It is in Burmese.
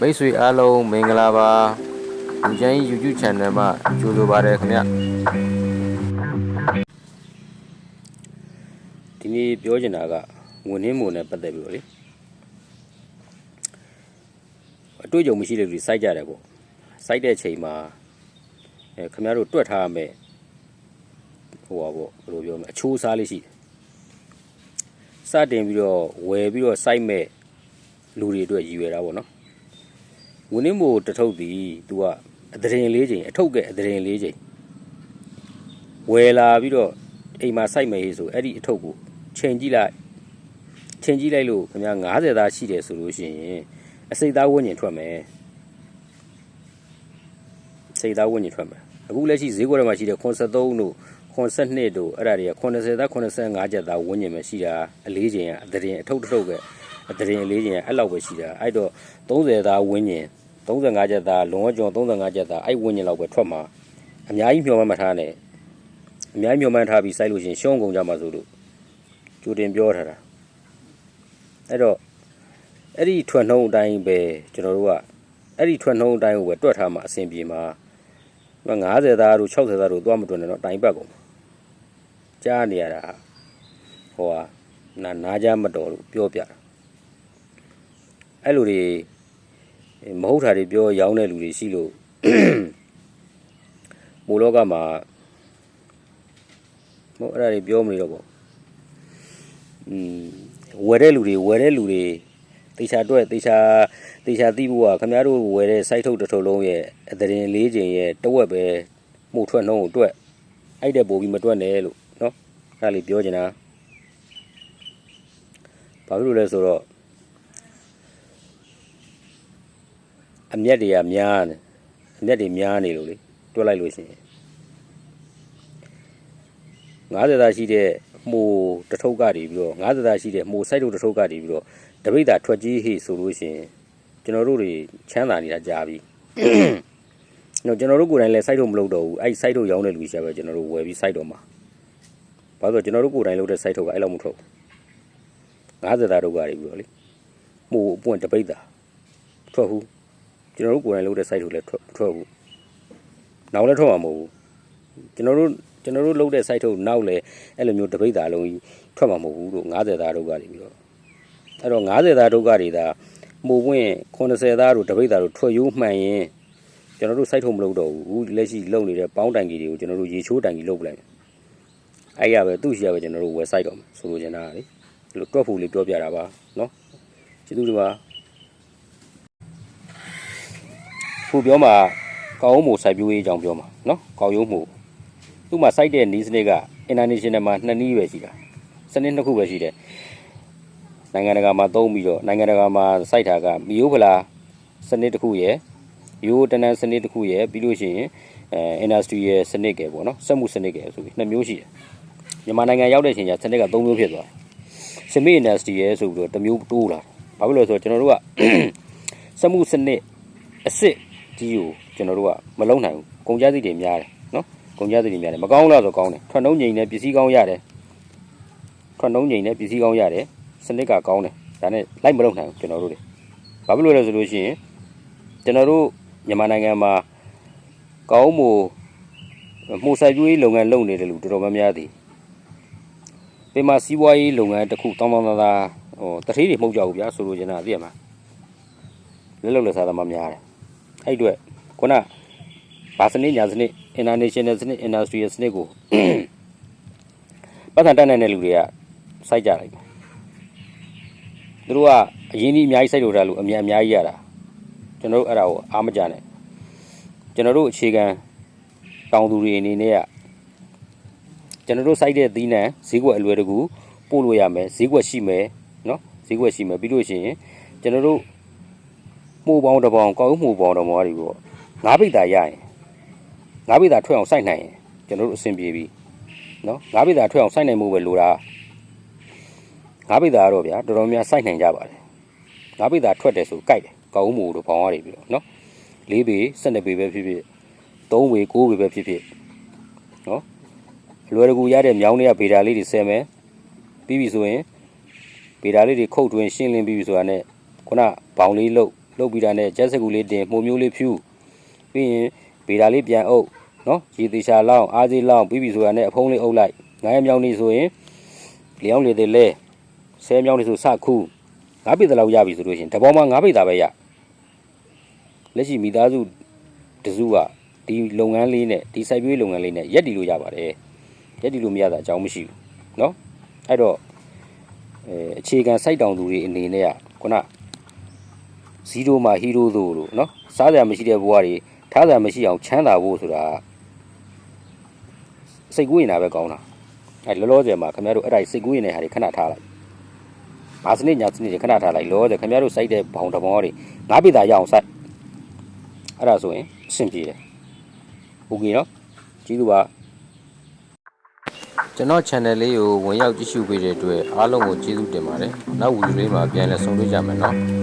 မိတ်ဆွေအားလုံးမင်္ဂလာပါလူချမ်းကြီး YouTube channel မှာကြိုဆိုပါရခင်ဗျဒီနေ့ပြောချင်တာကငွေနှင်းမုံနဲ့ပတ်သက်ပြီးတော့လေအတွေ့အကြုံမရှိတဲ့လူတွေစိုက်ကြတယ်ပေါ့စိုက်တဲ့အချိန်မှာအဲခင်ဗျားတို့တွက်ထားရမယ်ဟိုပါပေါ့ဘယ်လိုပြောမလဲအချိုးအစားလေးရှိတယ်စတင်ပြီးတော့ဝယ်ပြီးတော့စိုက်မဲ့လူတွေအတွက်ရည်ရွယ်တာပေါ့နော် ငွေနှင်းမုံတစ်ထုပ်ဒီ तू ကအဒရင်လေးချိန်အထုပ်ကအဒရင်လေးချိန်ဝယ်လာပြီးတော့အိမ်မှာစိုက်မယ်ဆိုအဲ့ဒီအထုပ်ကိုချိန်ကြည့်လိုက်ချိန်ကြည့်လိုက်လို့ခင်ဗျာ90သားရှိတယ်ဆိုလို့ရှိရင်အစိတ်သားဝန်းကျင်ထွက်မယ်စိတ်သားဝန်းကျင်ထွက်မယ်အခုလက်ရှိဈေးကွက်ထဲမှာရှိတဲ့83တို့82တို့အဲ့ဒါတွေက80သား85ကျက်သားဝန်းကျင်ပဲရှိတာအလေးချိန်ကအတရင်အထုပ်တစ်ထုပ်ကအ တရင်အလေးချိန်ကအဲ့လောက်ပဲရှိတာအဲ့တော့30သားဝန်းကျင်35ကျက်သားလွန်ဝကျော်35ကျက်သားအဲ့ဝန်းကျင်လောက်ပဲထွက်မှာအများကြီးမျှော်မှန်းမထားနဲ့အများကြီးမျှော်မှန်းထားပြီးစိုက်လို့ရှိရင်ရှုံးကုန်ကြမှာဆိုလို့ကြိုတင်ပြောထားတာအဲ့တော့အဲ့ဒီထွက်နှုံးအတိုင်းပဲကျွန်တော်တို့ကအဲ့ဒီထွက်နှုံးအတိုင်းကိုပဲတွက်ထားမှအဆင်ပြေမှာ90သားတို့60သားတို့သွားမတွက်နဲ့တော့တိုင်ပတ်ကုန်ကြားနေရတာဟိုဟာနာနာကြမတော်လို့ပြောပြတာ အဲ့လိုတွေမဟုတ်တာတွေပြောရောင်းတဲ့လူတွေရှိလို့ မိုးလောကမှာဟိုအဲ့ဒါတွေပြောမနေတော့ဘူး อืมဝယ်တဲ့လူတွေဝယ်တဲ့လူတွေတေချာတွက်တေချာတေချာသိဖို့ကခင်ဗျားတို့ဝယ်တဲ့ site ထုတ်တစ်ထုပ်လုံးရဲ့အသရင်လေးချိန်ရဲ့တဝက်ပဲမှုထွက်နှုံးကိုတွက်အဲ့တဲ့ပို့ပြီးမတွက်နဲ့လို့เนาะအဲ့ဒါလေးပြောချင်တာဘာဖြစ်လို့လဲဆိုတော့ အမျက်တွေကများတယ်အမျက်တွေများနေလို့လေတွက်လိုက်လို့ရှိရင်90သားရှိတဲ့မှုတစ်ထုပ်ကနေပြီးတော့90သားရှိတဲ့မှုစိုက်ထုတ်တစ်ထုပ်ကနေပြီးတော့တပိတ်တာထွက်ကြီးဟိဆိုလို့ရှိရင်ကျွန်တော်တို့တွေချမ်းသာနေတာကြားပြီ။တော့ကျွန်တော်တို့ကိုယ်တိုင်လည်းစိုက်ထုတ်မလုပ်တော့ဘူး။အဲ့စိုက်ထုတ်ရောင်းတဲ့လူရှာပဲကျွန်တော်တို့ဝယ်ပြီးစိုက်တော့မှာ။ဘာလို့ကျွန်တော်တို့ကိုယ်တိုင်လုပ်တဲ့စိုက်ထုတ်ကအဲ့လောက်မထုတ်ဘူး။90သားတို့ကနေပြီးတော့လေမှုအပွင့်တပိတ်တာထွက်ဘူး။ ကျွန်တော်တို့ကိုယ်တိုင်လုပ်တဲ့စိုက်ထုတ်လည်းထွက်ထွက်ဘူး။နောက်လည်းထွက်မှာမဟုတ်ဘူး။ကျွန်တော်တို့ကျွန်တော်တို့လုပ်တဲ့ site ထုတ်နောက်လည်းအဲ့လိုမျိုးတပိတ်သားလုံးကြီးထွက်မှာမဟုတ်ဘူးလို့90သားဒုက္ခတွေပြီးတော့အဲ့တော့90သားဒုက္ခတွေဒါမှုပွင့်80သားတို့တပိတ်သားတို့ထွက်ရိုးမှန်ရင်ကျွန်တော်တို့ site ထုတ်မလုပ်တော့ဘူးအခုလက်ရှိလုပ်နေတဲ့ပေါင်းတိုင်ကြီးတွေကိုကျွန်တော်တို့ရေချိုးတိုင်ကြီးလုပ်ပလိုက်အဲ့ရပဲသူ့ရှိရပဲကျွန်တော်တို့ website တော့ဆိုလိုချင်တာလေဒီလိုတွက်ဖို့လေးပြောပြတာပါနော်ကျေးဇူးတင်ပါ ခုပြောမှာကောင်းအောင်မို့စိုက်ပျိုးရေးအကြောင်းပြောမှာနော်ကောင်းရုံးမို့သူ့မှာစိုက်တဲ့နီးစနစ်က international မှာနှစ်နည်းပဲရှိတာစနစ်နှစ်ခုပဲရှိတယ်နိုင်ငံတကာမှာသုံးပြီးတော့နိုင်ငံတကာမှာစိုက်တာကမီယိုဖလာစနစ်တစ်ခုရယ်ရိုးတနန်စနစ်တစ်ခုရယ်ပြီးလို့ရှိရင်အဲ industry ရဲ့စနစ်ကယ်ပေါ့နော်စက်မှုစနစ်ကယ်ဆိုပြီးနှစ်မျိုးရှိတယ်မြန်မာနိုင်ငံရောက်တဲ့အချိန်ကျစနစ်ကသုံးမျိုးဖြစ်သွားတယ်စမီ industry ရယ်ဆိုပြီးတော့တစ်မျိုးတိုးလာဘာဖြစ်လို့လဲဆိုတော့ကျွန်တော်တို့ကစက်မှုစနစ်အစ်စ် ကြီးကိုကျွန်တော်တို့ကမလုံးနိုင်ဘူးကုန်ကြမ်းစည်တွေများတယ်နော်ကုန်ကြစည်တွေများတယ်မကောင်းလားဆိုကောင်းတယ်ထွက်နှုံးငိန်နဲ့ပစ္စည်းကောင်းရတယ်ထွက်နှုံးငိန်နဲ့ပစ္စည်းကောင်းရတယ်စနစ်ကကောင်းတယ်ဒါနဲ့လိုက်မလုပ်နိုင်ဘူးကျွန်တော်တို့တွေဘာဖြစ်လို့လဲဆိုလို့ရှိရင်ကျွန်တော်တို့မြန်မာနိုင်ငံမှာကောင်းမှုမှုစိုက်ပျိုးရေးလုပ်ငန်းလုပ်နေတဲ့လူတော်တော်များများသည်ပေမှာစီးပွားရေးလုပ်ငန်းတစ်ခုတောင်းတောင်းသားသားဟိုတထေးတွေမှုတ်ကြဘူးဗျာဆိုလိုချင်တာသိရမှာလက်လုံလက်စားသမားများတယ် အဲ့အတွက်ခုနဘာစနစ်ညာစနစ် international စနစ် industrial စနစ်ကိုပတ်စံတက်နိုင်တဲ့လူတွေကစိုက်ကြလိုက်တယ်သူတို့ကအရင်ကြီးအများကြီးစိုက်လို့ထားလို့အများအများကြီးရတာကျွန်တော်တို့အဲ့ဒါကိုအားမကြနဲ့ကျွန်တော်တို့အခြေခံတောင်သူတွေအနေနဲ့ကကျွန်တော်တို့စိုက်တဲ့သီးနှံဈေးကွက်အလွယ်တကူပို့လို့ရမယ်ဈေးကွက်ရှိမယ်နော်ဈေးကွက်ရှိမယ်ပြီးလို့ရှိရင်ကျွန်တော်တို့ မှုပေါင်းတစ်ပေါင်းကောက်မှုပေါင်းတစ်ပေါင်းတွေပေါ့ငါးပိတ်တာရရင်ငါးပိသာထွက်အောင်စိုက်နိုင်ရင်ကျွန်တော်တို့အဆင်ပြေပြီနော်ငါးပိသာထွက်အောင်စိုက်နိုင်မှုပဲလိုတာငါးပိသာကတော့ဗျာတော်တော်များစိုက်နိုင်ကြပါတယ်ငါးပိသာထွက်တယ်ဆိုကြိုက်တယ်ကောင်းမှုတို့ဘောင်းရတယ်ပြီးတော့နော်၄ပေ၁၂ပေပဲဖြစ်ဖြစ်၃ပေ၉ပေပဲဖြစ်ဖြစ်နော်အလွယ်တကူရတဲ့မြောင်းတွေကဗေဒါလေးတွေဆဲမယ်ပြီးပြီဆိုရင်ဗေဒါလေးတွေခုတ်တွင်ရှင်းလင်းပြီးပြီဆိုတာနဲ့ခုနဘောင်လေးလုတ် လှုပ်ပြီးတာနဲ့ကျက်စကူလေးတင်မှုံမျိုးလေးဖြူပြီးရင်ဗေဒါလေးပြန်အုပ်နော်ရေသေးချာလောင်းအားစီလောင်းပြီးပြီဆိုတာနဲ့အဖုံးလေးအုပ်လိုက်ငါးရမြောင်းနေဆိုရင်လျောင်းလေသေးလဲဆဲမြောင်းနေဆိုစခုငါးပိတလောက်ရပြီဆိုလို့ရှိရင်တဘောမှာငါးပိတာပဲရလက်ရှိမိသားစုတစုကဒီလုပ်ငန်းလေးနဲ့ဒီစိုက်ပျိုးရေးလုပ်ငန်းလေးနဲ့ရက်တည်လို့ရပါတယ်ရက်တည်လို့မရတာအကြောင်းမရှိဘူးเนาะအဲ့တော့အဲအခြေခံစိုက်တောင်သူတွေအနေနဲ့ကခုန ဇီရိုမှာဟီးရိုးသို့လို့เนาะစားစရာမရှိတဲ့ဘဝတွေထားစရာမရှိအောင်ချမ်းသာဖို့ဆိုတာစိတ်ကူးရင်တာပဲကောင်းတာအဲလောလောဆယ်မှာခင်ဗျားတို့အဲ့ဒါစိတ်ကူးရင်တဲ့ဟာတွေခဏထားလိုက်ဘာစနစ်ညာစနစ်တွေခဏထားလိုက်လောလောဆယ်ခင်ဗျားတို့စိုက်တဲ့ဘောင်တစ်ဘောတွေငါးပိတာရအောင်စိုက်အဲ့ဒါဆိုရင်အဆင်ပြေတယ်โอเคเนาะကျေးဇူးပါ ကျွန်တော် channel လေးကိုဝင်ရောက်ကြည့်ရှုပေးတဲ့အတွက်အားလုံးကိုကျေးဇူးတင်ပါတယ်နောက်ဗီဒီယိုလေးမှာပြန်လည်ဆုံတွေ့ကြမယ်နော်